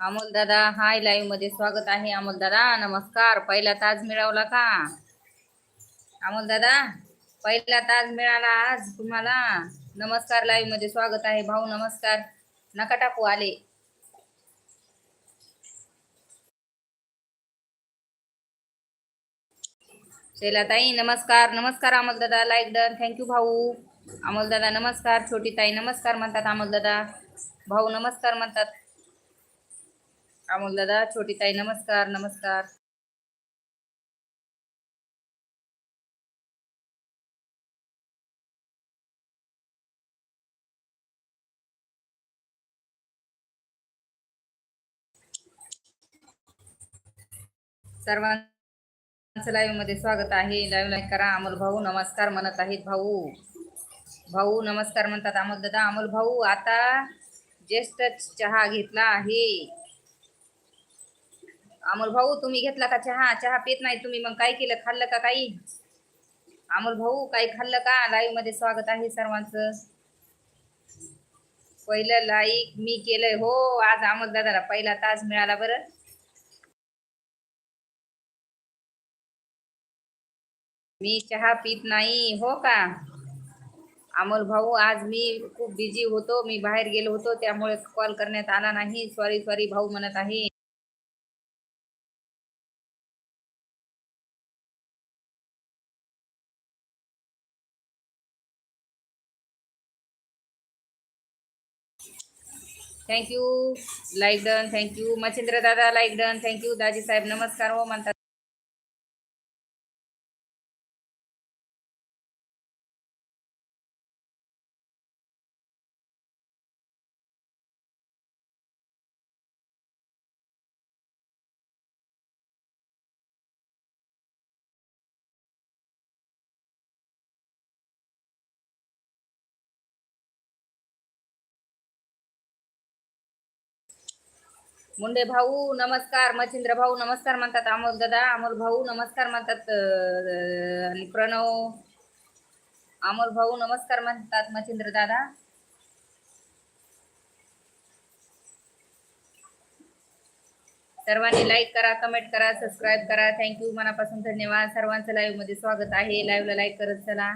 अमोल दादा हाय लाईव्हमध्ये स्वागत आहे. अमोल दादा नमस्कार. पहिला ताज मिळवला का? अमोल दादा पहिला ताज मिळाला आज तुम्हाला. नमस्कार लाईव्हमध्ये स्वागत आहे. भाऊ नमस्कार. नका टाकू आले. शैला ताई नमस्कार. नमस्कार अमोल दादा. लाईक डन थँक्यू भाऊ. अमोल दादा नमस्कार. छोटी ताई नमस्कार म्हणतात अमोल दादा. भाऊ नमस्कार म्हणतात. अमोल दादा छोटी ताई नमस्कार नमस्कार. सर्वांचं लाईव्हमध्ये स्वागत आहे. लाईव्ह लाईक करा. अमोल भाऊ नमस्कार म्हणत आहेत भाऊ. भाऊ नमस्कार म्हणतात अमोल दादा. अमोल भाऊ आता ज्येष्ठ चहा घेतला आहे. अमोल भाऊ तुम्ही घेतला का चहा? चहा पित नाही तुम्ही मग काय केलं? खाल्लं का काही? अमोल भाऊ काही खाल्लं का? लाईव्हमध्ये स्वागत आहे सर्वांचं. पहिलं लाईक मी केलंय. हो आज अमोल दादाला पहिला तास मिळाला बरं. मी चहा पित नाही हो का? अमोल भाऊ आज मी खूप बिझी होतो. मी बाहेर गेलो होतो त्यामुळे कॉल करण्यात आला नाही. सॉरी सॉरी भाऊ म्हणत आहे. Thank you like done thank you Machhindra दादा लाईक डन थँक्यू दाजी साहेब नमस्कार हो म्हणतात मुंडे भाऊ नमस्कार. मच्छिंद्र भाऊ नमस्कार म्हणतात अमोल दादा. अमोल भाऊ नमस्कार म्हणतात आणि प्रणव. अमोल भाऊ नमस्कार म्हणतात मच्छिंद्र दादा. सर्वांनी लाईक करा कमेंट करा सबस्क्राईब करा. थँक्यू मनापासून धन्यवाद. सर्वांचं लाईव्हमध्ये स्वागत आहे. लाईव्हला लाईक करत चला.